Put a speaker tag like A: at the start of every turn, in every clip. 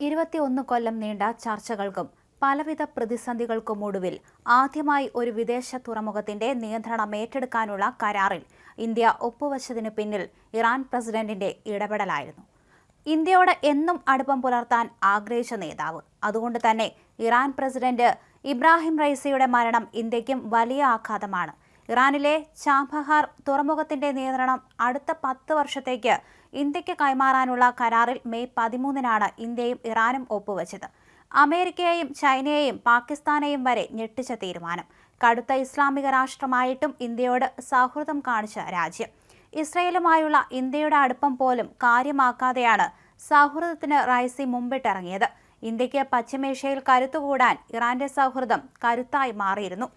A: ഇരുപത്തിയൊന്ന് കൊല്ലം നീണ്ട ചർച്ചകൾക്കും പലവിധ പ്രതിസന്ധികൾക്കും ഒടുവിൽ ആദ്യമായി ഒരു വിദേശ തുറമുഖത്തിന്റെ നിയന്ത്രണം ഏറ്റെടുക്കാനുള്ള കരാറിൽ ഇന്ത്യ ഒപ്പുവച്ചതിനു പിന്നിൽ ഇറാൻ പ്രസിഡന്റിന്റെ ഇടപെടലായിരുന്നു. ഇന്ത്യയോട് എന്നും അടുപ്പം പുലർത്താൻ ആഗ്രഹിച്ച നേതാവ്. അതുകൊണ്ട് തന്നെ ഇറാൻ പ്രസിഡന്റ് ഇബ്രാഹിം റൈസിയുടെ മരണം ഇന്ത്യക്കും വലിയ ആഘാതമാണ്. ഇറാനിലെ ചാബഹാർ തുറമുഖത്തിന്റെ നിയന്ത്രണം അടുത്ത പത്ത് വർഷത്തേക്ക് ഇന്ത്യയ്ക്ക് കൈമാറാനുള്ള കരാറിൽ മെയ് പതിമൂന്നിനാണ് ഇന്ത്യയും ഇറാനും ഒപ്പുവെച്ചത്. അമേരിക്കയെയും ചൈനയെയും പാകിസ്ഥാനെയും വരെ ഞെട്ടിച്ച തീരുമാനം. കടുത്ത ഇസ്ലാമിക രാഷ്ട്രമായിട്ടും ഇന്ത്യയോട് സൗഹൃദം കാണിച്ച രാജ്യം. ഇസ്രയേലുമായുള്ള ഇന്ത്യയുടെ അടുപ്പം പോലും കാര്യമാക്കാതെയാണ് സൗഹൃദത്തിന് റൈസി മുമ്പിട്ടിറങ്ങിയത്. ഇന്ത്യയ്ക്ക് പശ്ചിമേഷ്യയിൽ കരുത്തുകൂടാൻ ഇറാന്റെ സൗഹൃദം കരുത്തായി മാറിയിരുന്നു.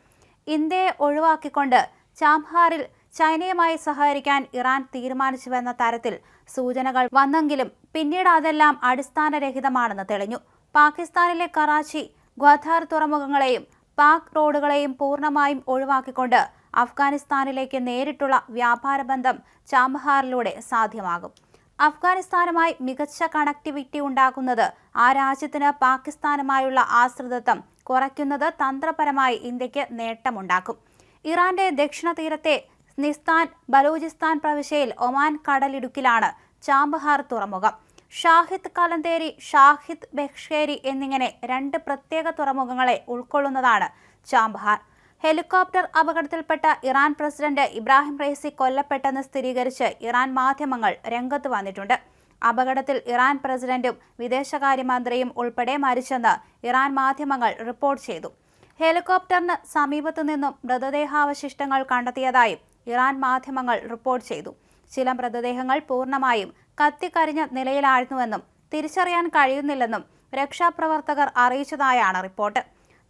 A: ഇന്ത്യയെ ഒഴിവാക്കിക്കൊണ്ട് ചാംഹാറിൽ ചൈനയുമായി സഹകരിക്കാൻ ഇറാൻ തീരുമാനിച്ചുവെന്ന തരത്തിൽ സൂചനകൾ വന്നെങ്കിലും പിന്നീട് അതെല്ലാം അടിസ്ഥാനരഹിതമാണെന്ന് തെളിഞ്ഞു. പാകിസ്ഥാനിലെ കറാച്ചി ഗ്വാധാർ തുറമുഖങ്ങളെയും പാക് റോഡുകളെയും പൂർണമായും ഒഴിവാക്കിക്കൊണ്ട് അഫ്ഗാനിസ്ഥാനിലേക്ക് നേരിട്ടുള്ള വ്യാപാര ബന്ധം ചാംഹാറിലൂടെ സാധ്യമാകും. അഫ്ഗാനിസ്ഥാനുമായി മികച്ച കണക്ടിവിറ്റി ഉണ്ടാക്കുന്നത് ആ രാജ്യത്തിന് പാകിസ്ഥാനുമായുള്ള ആശ്രിതത്വം കുറയ്ക്കുന്നത് തന്ത്രപരമായി ഇന്ത്യയ്ക്ക് നേട്ടമുണ്ടാക്കും. ഇറാന്റെ ദക്ഷിണ തീരത്തെ നിസ്താൻ ബലൂചിസ്ഥാൻ പ്രവിശ്യയിൽ ഒമാൻ കടലിടുക്കിലാണ് ചാമ്പഹാർ തുറമുഖം. ഷാഹിദ് കലന്തേരി ഷാഹിദ് ബഹ്ഷേരി എന്നിങ്ങനെ രണ്ട് പ്രത്യേക തുറമുഖങ്ങളെ ഉൾക്കൊള്ളുന്നതാണ് ചാമ്പഹാർ ഹെലികോപ്റ്റർ അപകടത്തിൽപ്പെട്ട ഇറാൻ പ്രസിഡന്റ് ഇബ്രാഹിം റൈസി കൊല്ലപ്പെട്ടെന്ന് സ്ഥിരീകരിച്ച് ഇറാൻ മാധ്യമങ്ങൾ രംഗത്ത് വന്നിട്ടുണ്ട്. അപകടത്തിൽ ഇറാൻ പ്രസിഡന്റും വിദേശകാര്യമന്ത്രിയും ഉൾപ്പെടെ മരിച്ചെന്ന് ഇറാൻ മാധ്യമങ്ങൾ റിപ്പോർട്ട് ചെയ്തു. ഹെലികോപ്റ്ററിന് സമീപത്തു നിന്നും മൃതദേഹാവശിഷ്ടങ്ങൾ കണ്ടെത്തിയതായും ഇറാൻ മാധ്യമങ്ങൾ റിപ്പോർട്ട് ചെയ്തു. ചില മൃതദേഹങ്ങൾ പൂർണമായും കത്തിക്കരിഞ്ഞ നിലയിലായിരുന്നുവെന്നും തിരിച്ചറിയാൻ കഴിയുന്നില്ലെന്നും രക്ഷാപ്രവർത്തകർ അറിയിച്ചതായാണ് റിപ്പോർട്ട്.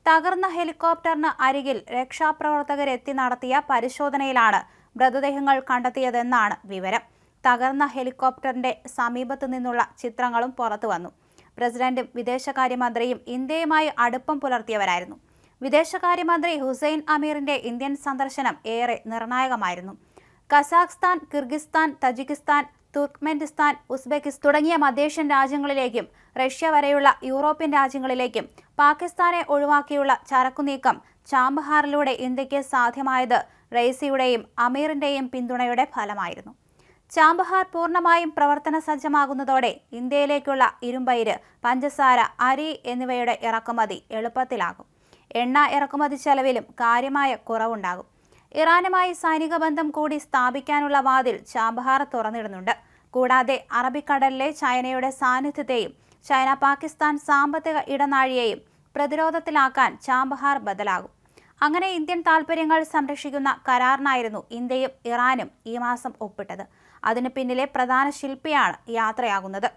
A: തകർന്ന ഹെലികോപ്റ്ററിന് അരികിൽ രക്ഷാപ്രവർത്തകരെത്തി നടത്തിയ പരിശോധനയിലാണ് മൃതദേഹങ്ങൾ കണ്ടെത്തിയതെന്നാണ് വിവരം. തകർന്ന ഹെലികോപ്റ്ററിന്റെ സമീപത്തു നിന്നുള്ള ചിത്രങ്ങളും പുറത്തു വന്നു. പ്രസിഡന്റും വിദേശകാര്യമന്ത്രിയും ഇന്ത്യയുമായി അടുപ്പം പുലർത്തിയവരായിരുന്നു. വിദേശകാര്യമന്ത്രി ഹുസൈൻ അമീറിന്റെ ഇന്ത്യൻ സന്ദർശനം ഏറെ നിർണായകമായിരുന്നു. Kazakhstan Kyrgyzstan Tajikistan Turkmenistan Uzbekistan തുടങ്ങിയ മധ്യേഷ്യൻ രാജ്യങ്ങളിലേക്കും റഷ്യ വരെയുള്ള യൂറോപ്യൻ രാജ്യങ്ങളിലേക്കും പാകിസ്ഥാനെ ഒഴിവാക്കിയുള്ള ചരക്കുനീക്കം ചാമ്പഹാറിലൂടെ ഇന്ത്യയ്ക്ക് സാധ്യമായത് റെയ്സിയുടെയും അമീറിന്റെയും പിന്തുണയുടെ ഫലമായിരുന്നു. ചാമ്പഹാർ പൂർണമായും പ്രവർത്തന സജ്ജമാകുന്നതോടെ ഇന്ത്യയിലേക്കുള്ള ഇരുമ്പയിര് പഞ്ചസാര അരി എന്നിവയുടെ ഇറക്കുമതി എളുപ്പത്തിലാകും. എണ്ണ ഇറക്കുമതി ചെലവിലും കാര്യമായ കുറവുണ്ടാകും. ഇറാനുമായി സൈനിക ബന്ധം കൂടി സ്ഥാപിക്കാനുള്ള വാതിൽ ചാബഹാർ തുറന്നിടുന്നുണ്ട്. കൂടാതെ അറബിക്കടലിലെ ചൈനയുടെ സാന്നിധ്യത്തെയും ചൈന പാകിസ്ഥാൻ സാമ്പത്തിക ഇടനാഴിയെയും പ്രതിരോധത്തിലാക്കാൻ ചാബഹാർ ബദലാകും. അങ്ങനെ ഇന്ത്യൻ താൽപ്പര്യങ്ങൾ സംരക്ഷിക്കുന്ന കരാറിനായിരുന്നു ഇന്ത്യയും ഇറാനും ഈ മാസം ഒപ്പിട്ടത്. അതിന് പിന്നിലെ പ്രധാന ശില്പിയാണ് യാത്രയാകുന്നത്.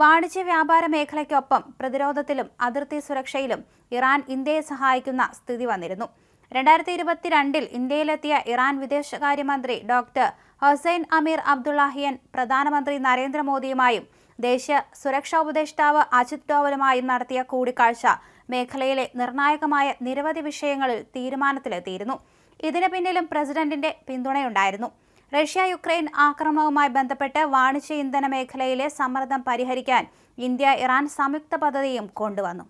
A: വാണിജ്യ വ്യാപാര മേഖലയ്ക്കൊപ്പം പ്രതിരോധത്തിലും അതിർത്തി സുരക്ഷയിലും ഇറാൻ ഇന്ത്യയെ സഹായിക്കുന്ന സ്ഥിതി വന്നിരുന്നു. രണ്ടായിരത്തി ഇരുപത്തിരണ്ടിൽ ഇന്ത്യയിലെത്തിയ ഇറാൻ വിദേശകാര്യമന്ത്രി ഡോക്ടർ ഹൊസൈൻ അമീർ അബ്ദുള്ളാഹിയൻ പ്രധാനമന്ത്രി നരേന്ദ്രമോദിയുമായും ദേശീയ സുരക്ഷാ ഉപദേഷ്ടാവ് അജിത് ഡോവലുമായും നടത്തിയ കൂടിക്കാഴ്ച മേഖലയിലെ നിർണായകമായ നിരവധി വിഷയങ്ങളിൽ തീരുമാനത്തിലെത്തിയിരുന്നു. ഇതിന് പിന്നിലും പ്രസിഡന്റിന്റെ പിന്തുണയുണ്ടായിരുന്നു. റഷ്യ യുക്രൈൻ ആക്രമണവുമായി ബന്ധപ്പെട്ട് വാണിജ്യ ഇന്ധന മേഖലയിലെ സമ്മർദ്ദം പരിഹരിക്കാൻ ഇന്ത്യ ഇറാൻ സംയുക്ത പദ്ധതിയും കൊണ്ടുവന്നു.